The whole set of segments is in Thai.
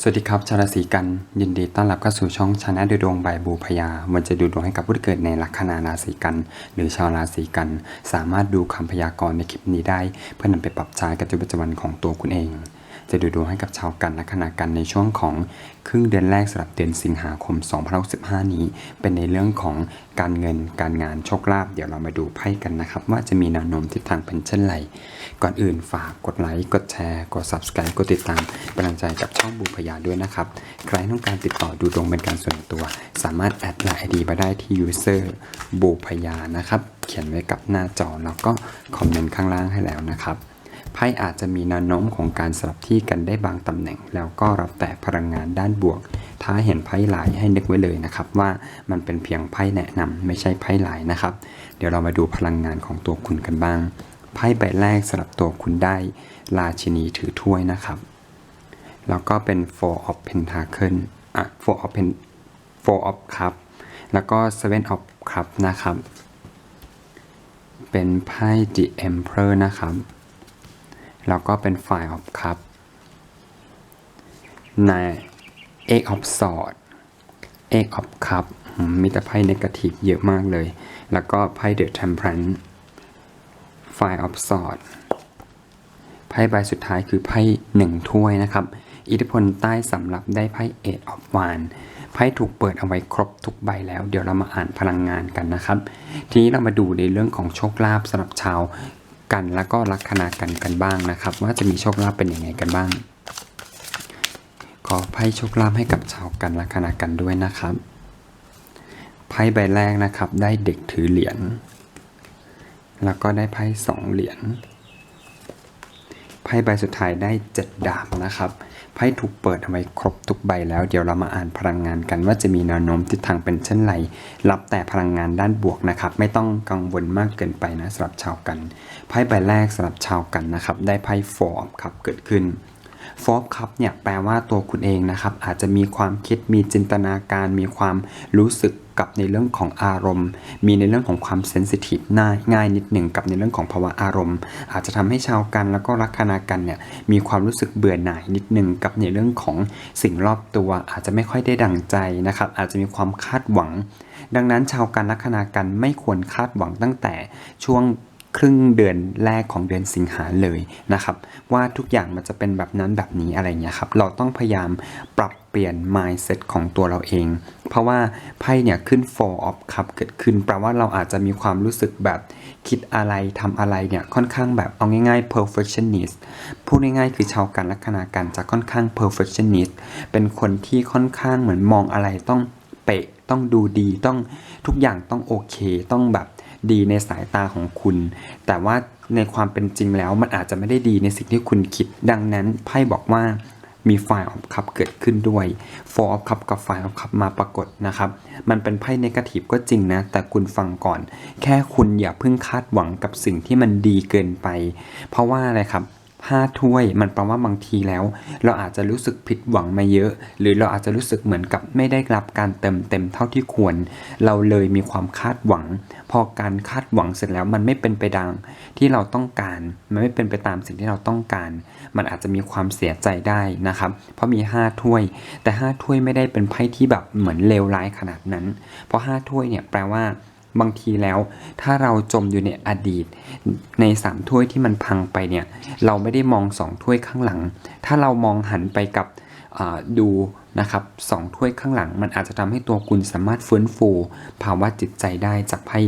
สวัสดีครับชาวราศีกันยินดีต้อนรับเข้าสู่ช่องชาแนลดูดวงใบบูพยามันจะดูดวงให้กับผู้ที่เกิดในลัคนาราศีกัน หรือชาวราศีกัน สามารถดูคำพยากรณ์ในคลิปนี้ได้ เพื่อนำไปปรับใช้กับชีวิตประจำวันของตัวคุณเอง จะดูดวงให้กับชาวกันลัคนากันในช่วงของครึ่งเดือนแรกสำหรับเดือนสิงหาคม 2065 นี้ เป็นในเรื่องของการเงินการงานโชคลาภเดี๋ยวเรามาดูไพ่กันนะครับ ว่าจะมีแนวโน้มทิศทางเป็นเช่นไร ก่อนอื่นฝากกดไลค์กดแชร์กด subscribe กดติดตามเป็นกำลังใจกับช่องบูพยาด้วยนะครับ ใครต้องการติดต่อดูดวงเป็นการส่วนตัว สามารถแอดไลน์ไอดีมาได้ที่ user บูพยานะครับเขียนไว้กับหน้าจอแล้วก็คอมเมนต์ข้างล่างให้แล้วนะครับ ไพ่อาจจะมีแนวโน้มของการสลับที่กันได้บางตำแหน่ง แล้วก็รับแต่พลังงานด้านบวก ถ้าเห็นไพ่หลายให้นึกไว้เลยนะครับ ว่ามันเป็นเพียงไพ่แนะนำไม่ใช่ไพ่หลายนะครับ เดี๋ยวเรามาดูพลังงานของตัวคุณกันบ้าง ไพ่ใบแรกสำหรับตัวคุณได้ราชินีถือถ้วยนะครับ แล้วก็เป็น four of pentacle อะ four of pen four of cup แล้วก็ seven of cup นะครับ เป็นไพ่ the emperor นะครับ แล้วก็เป็น five of cup ใน eight of sword eight of cup มีแต่ไพ่ negative เยอะมากเลย แล้วก็ไพ่ the temperance five of sword ไพ่ใบสุดท้ายคือไพ่หนึ่งถ้วยนะครับ อิทธิพลใต้สำหรับได้ไพ่เอ of อ a n ไพ่ถูกเปิดเอาไว้ครบทุกใบแล้ว เดี๋ยวเรามาอ่านพลังงานกันนะครับ ทีนี้เรามาดูในเรื่องของโชคลาภสำหรับชาว กันแล้วก็ลัคนากันกันบ้างนะครับ ว่าจะมีโชคลาภเป็นยังไงกันบ้าง ขอไพ่โชคลาภให้กับชาวกันลัคนากันด้วยนะครับไพ่ใบแรกนะครับ ได้เด็กถือเหรียญแล้วก็ได้ไพ่สองเหรียญไพ่ใบสุดท้ายได้เจ็ดดาบนะครับ ไพ่ถูกเปิดเอาไว้ครบทุกใบแล้วเดี๋ยวเรามาอ่านพลังงานกันว่าจะมีแนวโน้มทิศทางเป็นเช่นไร รับแต่พลังงานด้านบวกนะครับ ไม่ต้องกังวลมากเกินไปนะสำหรับชาวกัน ไพ่ใบแรกสำหรับชาวกันนะครับ ได้ไพ่ฟอร์ครับเกิดขึ้นฟอบครับเนี่ยแปลว่าตัวคุณเองนะครับอาจจะมีความคิดมีจินตนาการมีความรู้สึก กับในเรื่องของอารมณ์ มีในเรื่องของความเซนซิทีฟง่ายง่ายนิดหนึ่งกับในเรื่องของภาวะอารมณ์ อาจจะทำให้ชาวกันแล้วก็ลัคนากันเนี่ยมีความรู้สึกเบื่อหน่ายนิดหนึ่งกับในเรื่องของสิ่งรอบตัว อาจจะไม่ค่อยได้ดังใจนะครับ อาจจะมีความคาดหวัง ดังนั้นชาวกันลัคนากันไม่ควรคาดหวังตั้งแต่ช่วง ครึ่งเดือนแรกของเดือนสิงหาเลยนะครับว่าทุกอย่างมันจะเป็นแบบนั้นแบบนี้อะไรเงี้ยครับเราต้องพยายามปรับเปลี่ยน mindset ของตัวเราเอง เพราะว่าไพ่เนี่ยขึ้น four of cup เกิดขึ้นแปลว่าเราอาจจะมีความรู้สึกแบบคิดอะไรทำอะไรเนี่ยค่อนข้างแบบเอาง่ายๆ perfectionist พูดง่ายๆ คือชาวกันลัคนากันจะค่อนข้าง perfectionist เป็นคนที่ค่อนข้างเหมือนมองอะไรต้องเป๊ะต้องดูดีต้องทุกอย่างต้องโอเค ต้องแบบ ดีในสายตาของคุณ แต่ว่าในความเป็นจริงแล้วมันอาจจะไม่ได้ดีในสิ่งที่คุณคิด ดังนั้นไพ่บอกว่ามีไฟออฟคัพเกิดขึ้นด้วย Four of Cup กับไฟออฟคัพมาปรากฏนะครับ มันเป็นไพ่นกาทีฟก็จริงนะ แต่คุณฟังก่อน แค่คุณอย่าเพิ่งคาดหวังกับสิ่งที่มันดีเกินไป เพราะว่าอะไรครับ ห้าถ้วย มันแปลว่าบางทีแล้ว เราอาจจะรู้สึกผิดหวังมาเยอะ หรือเราอาจจะรู้สึกเหมือนกับไม่ได้รับการเติมเต็มเท่าที่ควร เราเลยมีความคาดหวัง พอการคาดหวังเสร็จแล้วมันไม่เป็นไปดังที่เราต้องการ มันไม่เป็นไปตามสิ่งที่เราต้องการ มันอาจจะมีความเสียใจได้นะครับ เพราะมี 5 ถ้วย แต่ 5 ถ้วยไม่ได้เป็นไพ่ที่แบบเหมือนเลวร้ายขนาดนั้น เพราะ 5 ถ้วยเนี่ยแปลว่า บางทีแล้ว ถ้าเราจมอยู่ในอดีต ในสามถ้วยที่มันพังไปเนี่ย เราไม่ได้มองสองถ้วยข้างหลัง ถ้าเรามองหันไปกับดูนะครับสองถ้วยข้างหลัง มันอาจจะทำให้ตัวคุณสามารถฟื้นฟู ภาวะจิตใจได้จากไพ่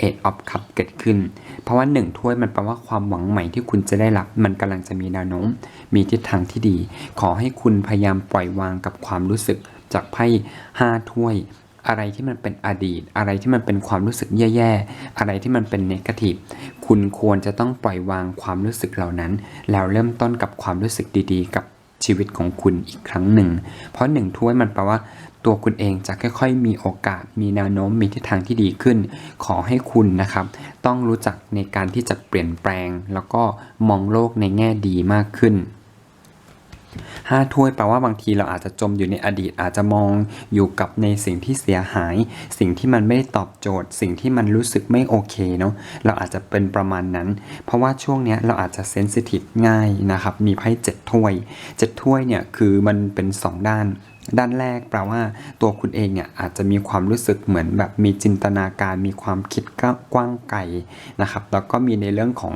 Eight of Cup เกิดขึ้น เพราะว่าหนึ่งถ้วยมันแปลว่าความหวังใหม่ที่คุณจะได้รับ มันกำลังจะมีแนวโน้ม มีทิศทางที่ดี ขอให้คุณพยายามปล่อยวางกับความรู้สึกจากไพ่ห้าถ้วย อะไรที่มันเป็นอดีต อะไรที่มันเป็นความรู้สึกแย่ๆ อะไรที่มันเป็นเนกาทีฟคุณควรจะต้องปล่อยวางความรู้สึกเหล่านั้น แล้วเริ่มต้นกับความรู้สึกดีๆ กับชีวิตของคุณอีกครั้งหนึ่ง เพราะหนึ่งถ้วยมันแปลว่าตัวคุณเองจะค่อยๆ มีโอกาส มีแนวโน้ม มีทิศทางที่ดีขึ้น ขอให้คุณนะครับ ต้องรู้จักในการที่จะเปลี่ยนแปลง แล้วก็มองโลกในแง่ดีมากขึ้น ห้าถ้วยแปลว่าบางทีเราอาจจะจมอยู่ในอดีตอาจจะมองอยู่กับในสิ่งที่เสียหาย สิ่งที่มันไม่ได้ตอบโจทย์ สิ่งที่มันรู้สึกไม่โอเคเนาะเราอาจจะเป็นประมาณนั้น เพราะว่าช่วงเนี้ยเราอาจจะเซนซิทีฟง่ายนะครับมีไพ่เจ็ดถ้วยเจ็ดถ้วยเนี่ยคือมันเป็นสองด้านด้านแรกแปลว่าตัวคุณเองเนี่ยอาจจะมีความรู้สึกเหมือนแบบมีจินตนาการมีความคิดกว้างไกลนะครับแล้วก็มีในเรื่องของ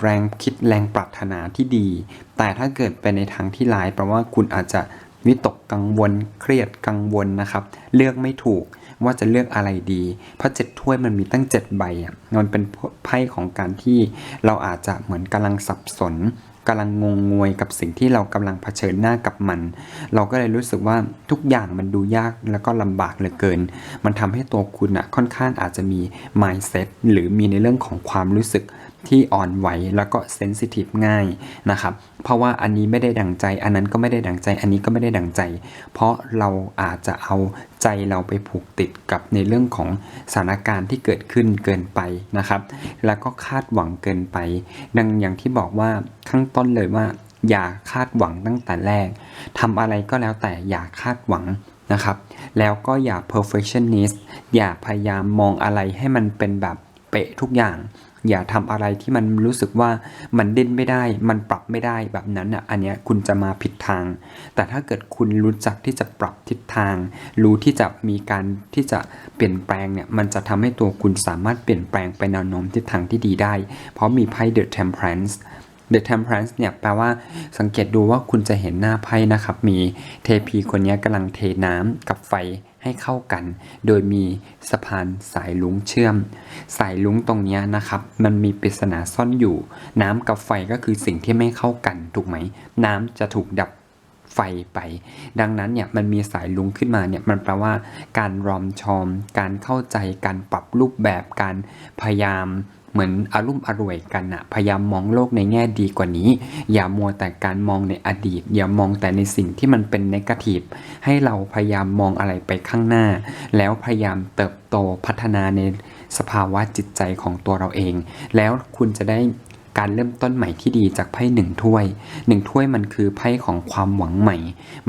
แรงคิดแรงปรารถนาที่ดี แต่ถ้าเกิดไปในทางที่ร้ายแปลว่าคุณอาจจะวิตกกังวลเครียดกังวลนะครับ เลือกไม่ถูกว่าจะเลือกอะไรดี เพราะเจ็ดถ้วยมันมีตั้งเจ็ดใบอะมันเป็นไพ่ของการที่เราอาจจะเหมือนกำลังสับสนกำลังงงงวยกับสิ่งที่เรากำลังเผชิญหน้ากับมัน เราก็เลยรู้สึกว่าทุกอย่างมันดูยากแล้วก็ลำบากเหลือเกิน มันทำให้ตัวคุณอะค่อนข้างอาจจะมี mindset หรือมีในเรื่องของความรู้สึก ที่อ่อนไหวแล้วก็เซนซิทีฟง่ายนะครับ เพราะว่าอันนี้ไม่ได้ดังใจ อันนั้นก็ไม่ได้ดังใจ อันนี้ก็ไม่ได้ดังใจ เพราะเราอาจจะเอาใจเราไปผูกติดกับในเรื่องของสถานการณ์ที่เกิดขึ้นเกินไปนะครับ แล้วก็คาดหวังเกินไป ดังอย่างที่บอกว่าข้างต้นเลยว่า อย่าคาดหวังตั้งแต่แรกทำอะไรก็แล้วแต่อย่าคาดหวังนะครับ แล้วก็อย่า perfectionist อย่าพยายามมองอะไรให้มันเป็นแบบเป๊ะทุกอย่าง อย่าทำอะไรที่มันรู้สึกว่ามันเด่นไม่ได้ มันปรับไม่ได้แบบนั้นอะอันเนี้ยคุณจะมาผิดทาง แต่ถ้าเกิดคุณรู้จักที่จะปรับทิศทาง รู้ที่จะมีการที่จะเปลี่ยนแปลงเนี่ยมันจะทำให้ตัวคุณสามารถเปลี่ยนแปลงไปแนวโน้มทิศทางที่ดีได้ เพราะมีไพ่ The Temperance The Temperance เนี่ยแปลว่าสังเกตดูว่าคุณจะเห็นหน้าไพ่นะครับ มีเทพีคนนี้กำลังเทน้ำกับไฟให้เข้ากัน โดยมีสะพานสายลุงเชื่อม สายลุงตรงนี้นะครับ มันมีปริศนาซ่อนอยู่ น้ำกับไฟก็คือสิ่งที่ไม่เข้ากันถูกไหม น้ำจะถูกดับไฟไป ดังนั้นเนี่ยมันมีสายลุงขึ้นมาเนี่ยมันแปลว่า การรอมชอม การเข้าใจการปรับรูปแบบการพยายาม เหมือนอารุ่มอร่วยกันอะพยายามมองโลกในแง่ดีกว่านี้ อย่ามัวแต่การมองในอดีต อย่ามองแต่ในสิ่งที่มันเป็นนกาทีฟให้เราพยายามมองอะไรไปข้างหน้า แล้วพยายามเติบโตพัฒนาในสภาวะจิตใจของตัวเราเอง แล้วคุณจะได้ การเริ่มต้นใหม่ที่ดีจากไพ่หนึ่งถ้วยหนึ่งถ้วยมันคือไพ่ของความหวังใหม่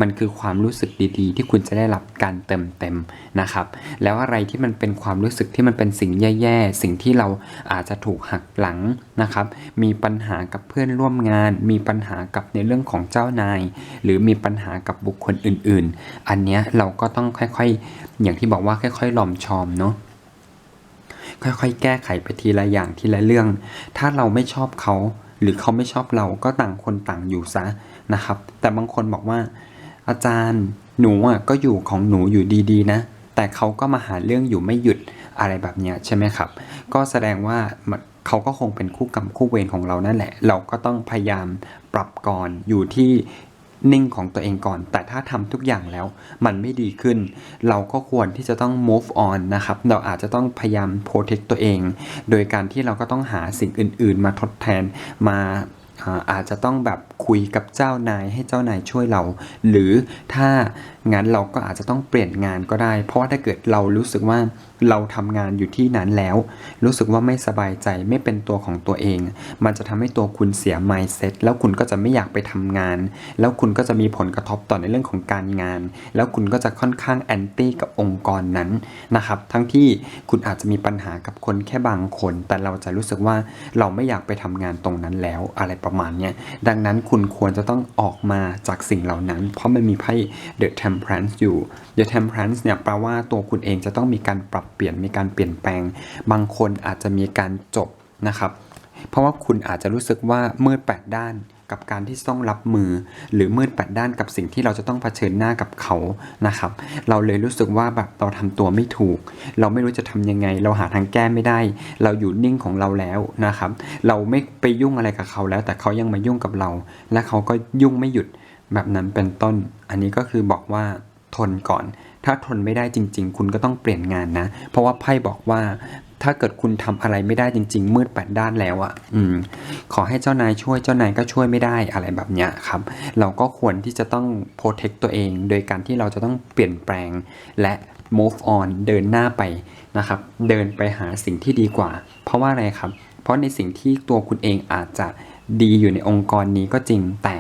มันคือความรู้สึกดีๆ ที่คุณจะได้รับการเติมเต็มนะครับ แล้วอะไรที่มันเป็นความรู้สึกที่มันเป็นสิ่งแย่ๆ สิ่งที่เราอาจจะถูกหักหลังนะครับ มีปัญหากับเพื่อนร่วมงาน มีปัญหากับในเรื่องของเจ้านาย หรือมีปัญหากับบุคคลอื่นๆ อันเนี้ยเราก็ต้องค่อยๆ อย่างที่บอกว่าค่อยๆหลอมชอมเนาะ ค่อยๆ แก้ไขไปทีละอย่างทีละเรื่อง ถ้าเราไม่ชอบเขา หรือเขาไม่ชอบเราก็ต่างคนต่างอยู่ซะนะครับ แต่บางคนบอกว่า อาจารย์หนูอะก็อยู่ของหนูอยู่ดีๆ นะ แต่เขาก็มาหาเรื่องอยู่ไม่หยุดอะไรแบบเนี้ยใช่ไหมครับ ก็แสดงว่าเขาก็คงเป็นคู่กรรมคู่เวรของเรานั่นแหละ เราก็ต้องพยายามปรับก่อนอยู่ที่ นิ่งของตัวเองก่อน แต่ถ้าทำทุกอย่างแล้วมันไม่ดีขึ้น เราก็ควรที่จะต้อง move on นะครับ เราอาจจะต้องพยายาม protect ตัวเอง โดยการที่เราก็ต้องหาสิ่งอื่น ๆ มาทดแทนมาอาจจะต้องแบบคุยกับเจ้านายให้เจ้านายช่วยเรา หรือถ้า งั้นเราก็อาจจะต้องเปลี่ยนงานก็ได้ เพราะว่าถ้าเกิดเรารู้สึกว่าเราทำงานอยู่ที่นั้นแล้ว รู้สึกว่าไม่สบายใจไม่เป็นตัวของตัวเอง มันจะทำให้ตัวคุณเสีย mindset แล้วคุณก็จะไม่อยากไปทำงาน แล้วคุณก็จะมีผลกระทบต่อในเรื่องของการงาน แล้วคุณก็จะค่อนข้างแอนตี้กับองค์กรนั้นนะครับ ทั้งที่คุณอาจจะมีปัญหากับคนแค่บางคน แต่เราจะรู้สึกว่าเราไม่อยากไปทำงานตรงนั้นแล้วอะไรประมาณนี้ดังนั้นคุณควรจะต้องออกมาจากสิ่งเหล่านั้น เพราะมันมีไพ่ The Temperance อยู่ The Temperance เนี่ยแปลว่าตัวคุณเองจะต้องมีการปรับเปลี่ยนมีการเปลี่ยนแปลง บางคนอาจจะมีการจบนะครับ เพราะว่าคุณอาจจะรู้สึกว่ามืดแปดด้านกับการที่ต้องรับมือ หรือมืดแปดด้านกับสิ่งที่เราจะต้องเผชิญหน้ากับเขานะครับ เราเลยรู้สึกว่าแบบเราทำตัวไม่ถูก เราไม่รู้จะทำยังไง เราหาทางแก้ไม่ได้ เราอยู่นิ่งของเราแล้วนะครับ เราไม่ไปยุ่งอะไรกับเขาแล้ว แต่เขายังมายุ่งกับเรา และเขาก็ยุ่งไม่หยุด แบบนั้นเป็นต้น อันนี้ก็คือบอกว่าทนก่อน ถ้าทนไม่ได้จริง ๆ คุณก็ต้องเปลี่ยนงานนะ เพราะว่าไพ่บอกว่า ถ้าเกิดคุณทำอะไรไม่ได้จริง ๆ มืดแปดด้านแล้วอะ่ะ อืม ขอให้เจ้านายช่วยเจ้านายก็ช่วยไม่ได้อะไรแบบเนี้ยครับ เราก็ควรที่จะต้อง protect ตัวเอง โดยการที่เราจะต้องเปลี่ยนแปลงและ move on เดินหน้าไปนะครับ เดินไปหาสิ่งที่ดีกว่า เพราะว่าอะไรครับ เพราะในสิ่งที่ตัวคุณเองอาจจะดีอยู่ในองค์กรนี้ก็จริงแต่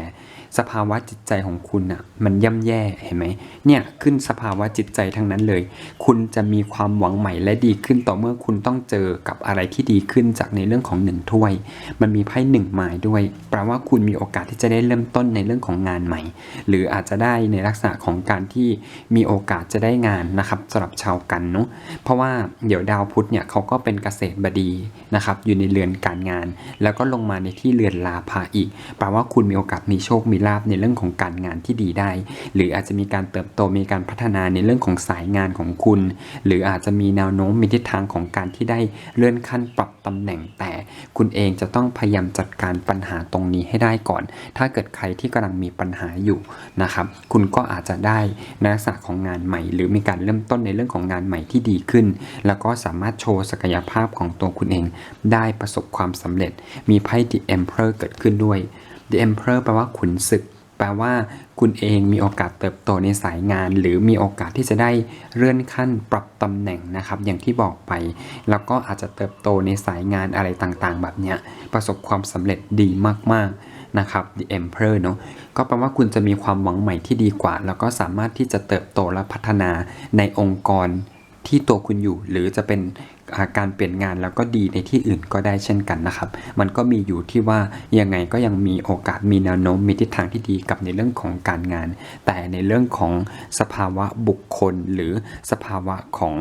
สภาวะจิตใจของคุณอะมันย่ำแย่เห็นไหมเนี่ยขึ้นสภาวะจิตใจทั้งนั้นเลย คุณจะมีความหวังใหม่และดีขึ้นต่อเมื่อคุณต้องเจอกับอะไรที่ดีขึ้นจากในเรื่องของหนึ่งถ้วย มันมีไพ่หนึ่งหมายด้วยแปลว่าคุณมีโอกาสที่จะได้เริ่มต้นในเรื่องของงานใหม่ หรืออาจจะได้ในลักษณะของการที่มีโอกาสจะได้งานนะครับสำหรับชาวกันเนาะเพราะว่าเดี๋ยวดาวพุธเนี่ยเขาก็เป็นเกษตรบดีนะครับอยู่ในเรือนการงาน แล้วก็ลงมาในที่เรือนลาภาอีกแปลว่าคุณมีโอกาสมีโชคมีลาภในเรื่องของการงานที่ดีได้ หรืออาจจะมีการเติบโตมีการพัฒนาในเรื่องของสายงานของคุณ หรืออาจจะมีแนวโน้มมีทิศทางของการที่ได้เลื่อนขั้นปรับตำแหน่งแต่คุณเองจะต้องพยายามจัดการปัญหาตรงนี้ให้ได้ก่อน ถ้าเกิดใครที่กำลังมีปัญหาอยู่นะครับคุณก็อาจจะได้นักษณะของงานใหม่ หรือมีการเริ่มต้นในเรื่องของงานใหม่ที่ดีขึ้น แล้วก็สามารถโชว์ศักยภาพของตัวคุณเอง ได้ประสบความสำเร็จมีไพ่ The Emperor เกิดขึ้นด้วย The Emperor แปลว่าขุนศึก แปลว่าคุณเองมีโอกาสเติบโตในสายงาน หรือมีโอกาสที่จะได้เลื่อนขั้นปรับตำแหน่งนะครับ อย่างที่บอกไป แล้วก็อาจจะเติบโตในสายงานอะไรต่างๆ แบบเนี้ยประสบความสำเร็จดีมากๆนะครับ The Emperor เนอะก็แปลว่าคุณจะมีความหวังใหม่ที่ดีกว่า แล้วก็สามารถที่จะเติบโตและพัฒนาในองค์กรที่ตัวคุณอยู่ หรือจะเป็น การเปลี่ยนงานแล้วก็ดีในที่อื่นก็ได้เช่นกันนะครับ มันก็มีอยู่ที่ว่ายังไงก็ยังมีโอกาสมีแนวโน้มมีทิศทางที่ดีกับในเรื่องของการงาน แต่ในเรื่องของสภาวะบุคคลหรือสภาวะของ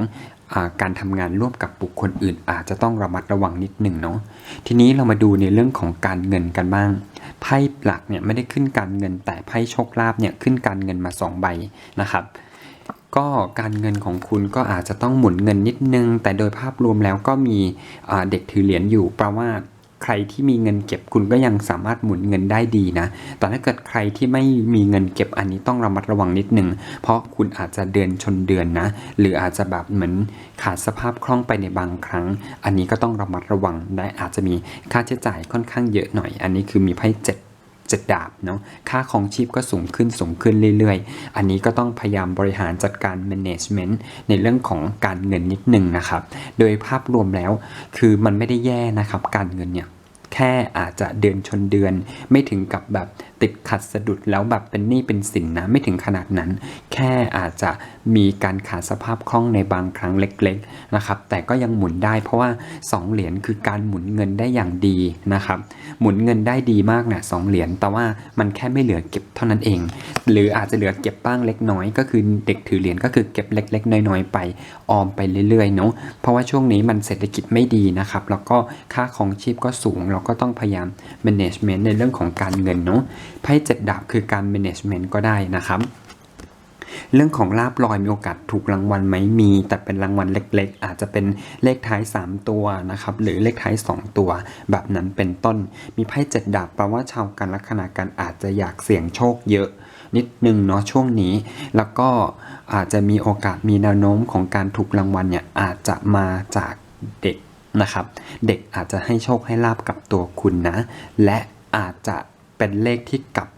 การทำงานร่วมกับบุคคลอื่น อาจจะต้องระมัดระวังนิดหนึ่งเนาะทีนี้เรามาดูในเรื่องของการเงินกันบ้างไพ่หลักเนี่ยไม่ได้ขึ้นการเงินแต่ไพ่โชคลาภเนี่ยขึ้นการเงินมาสองใบนะครับ ก็การเงินของคุณก็อาจจะต้องหมุนเงินนิดนึง แต่โดยภาพรวมแล้วก็มีเด็กถือเหรียญอยู่แปลว่าใครที่มีเงินเก็บคุณก็ยังสามารถหมุนเงินได้ดีนะ แต่ถ้าเกิดใครที่ไม่มีเงินเก็บอันนี้ต้องระมัดระวังนิดนึง เพราะคุณอาจจะเดือนชนเดือนนะ หรืออาจจะแบบเหมือนขาดสภาพคล่องไปในบางครั้ง อันนี้ก็ต้องระมัดระวังและอาจจะมีค่าใช้จ่ายค่อนข้างเยอะหน่อย อันนี้คือมีไพ่เจ็ด จะดดาบเนาะค่าของชีพก็สูงขึ้นสูงขึ้นเรื่อยๆ อันนี้ก็ต้องพยายามบริหารจัดการ management ในเรื่องของการเงินนิดนึงนะครับ โดยภาพรวมแล้วคือมันไม่ได้แย่นะครับ การเงินเนี่ย แค่อาจจะเดือนชนเดือน ไม่ถึงกับแบบติดขัดสะดุดแล้วแบบเป็นหนี้เป็นสินนะไม่ถึงขนาดนั้น แค่อาจจะมีการขาดสภาพคล่องในบางครั้งเล็กๆนะครับ แต่ก็ยังหมุนได้เพราะว่า 2 เหรียญคือการหมุนเงินได้อย่างดีนะครับ หมุนเงินได้ดีมากนะสองเหรียญแต่ว่ามันแค่ไม่เหลือเก็บเท่านั้นเอง หรืออาจจะเหลือเก็บบ้างเล็กน้อย ก็คือเด็กถือเหรียญก็คือเก็บเล็ก ๆ น้อยๆไปออมไปเรื่อยๆเนาะเพราะว่าช่วงนี้มันเศรษฐกิจไม่ดีนะครับแล้วก็ค่าของชีพก็สูงเราก็ต้องพยายาม management ในเรื่องของการเงินเนาะไพ่เจ็ดดาบคือการ management ก็ได้นะครับเรื่องของลาบลอยมีโอกาสถูกรางวัลไหมมี แต่เป็นรางวัลเล็กๆ อาจจะเป็นเลขท้าย 3 ตัวนะครับหรือเลขท้าย 2 ตัว แบบนั้นเป็นต้น มีไพ่เจ็ดดาบแปลว่าชาวกันลัคนากันอาจจะอยากเสี่ยงโชคเยอะนิดนึงเนาะช่วงนี้ แล้วก็อาจจะมีโอกาสมีแนวโน้มของการถูกรางวัลเนี่ยอาจจะมาจากเด็ก นะครับ เด็กอาจจะให้โชคให้ลาบกับตัวคุณนะ และอาจจะเป็นเลขที่กลับ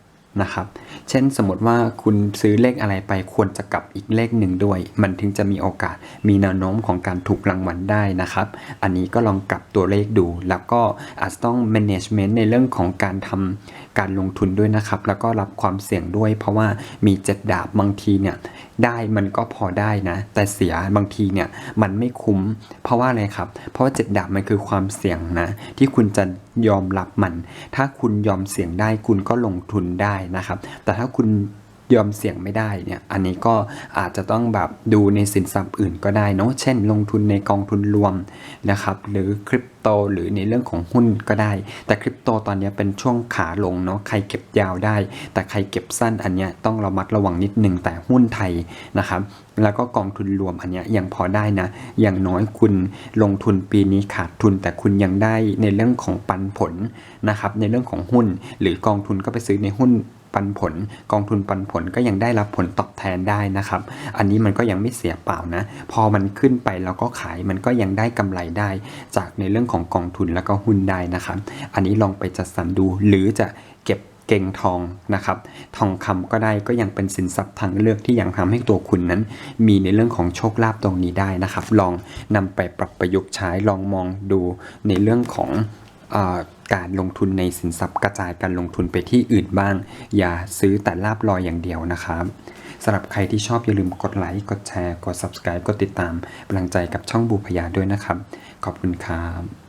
นะครับ เช่นสมมติว่าคุณซื้อเลขอะไรไปควรจะกลับอีกเลขหนึ่งด้วย มันถึงจะมีโอกาสมีแนวโน้มของการถูกรางวัลได้นะครับ อันนี้ก็ลองกลับตัวเลขดู แล้วก็อาจจะต้อง management ในเรื่องของการทำ การลงทุนด้วยนะครับ แล้วก็รับความเสี่ยงด้วย เพราะว่ามีเจ็ดดาบบางทีเนี่ยได้มันก็พอได้นะ แต่เสียบางทีเนี่ยมันไม่คุ้ม เพราะว่าอะไรครับ เพราะว่าเจ็ดดาบมันคือความเสี่ยงนะ ที่คุณจะยอมรับมัน ถ้าคุณยอมเสี่ยงได้คุณก็ลงทุนได้นะครับ แต่ถ้าคุณ ยอมเสี่ยงไม่ได้เนี่ยอันนี้ก็อาจจะต้องแบบดูในสินทรัพย์อื่นก็ได้เนาะเช่น ลงทุนในกองทุนรวมนะครับหรือคริปโตหรือในเรื่องของหุ้นก็ได้ แต่คริปโตตอนนี้เป็นช่วงขาลงเนาะใครเก็บยาวได้ แต่ใครเก็บสั้นอันเนี้ยต้องระมัดระวังนิดนึงแต่หุ้นไทยนะครับแล้วก็กองทุนรวมอันเนี้ยยังพอได้นะ อย่างน้อยคุณลงทุนปีนี้ขาดทุน แต่คุณยังได้ในเรื่องของปันผลนะครับในเรื่องของหุ้น หรือกองทุนก็ไปซื้อในหุ้น ปันผล กองทุนปันผลก็ยังได้รับผลตอบแทนได้นะครับ อันนี้มันก็ยังไม่เสียเปล่านะ พอมันขึ้นไปแล้วก็ขายมันก็ยังได้กำไรได้ จากในเรื่องของกองทุนแล้วก็หุ้นได้นะครับ อันนี้ลองไปจัดสรรดูหรือจะเก็บเก่งทองนะครับ ทองคำก็ได้ก็ยังเป็นสินทรัพย์ทางเลือกที่ยังทำให้ตัวคุณนั้น มีในเรื่องของโชคลาภตรงนี้ได้นะครับ ลองนำไปปรับประยุกต์ใช้ลองมองดูในเรื่องของอ การลงทุนในสินทรัพย์กระจายการลงทุนไปที่อื่นบ้าง อย่าซื้อแต่ลาบลอยอย่างเดียวนะครับสำหรับใครที่ชอบอย่าลืมกดไลค์กดแชร์ กด subscribe กดติดตามกำลังใจกับช่องบูพยาด้วยนะครับ ขอบคุณครับ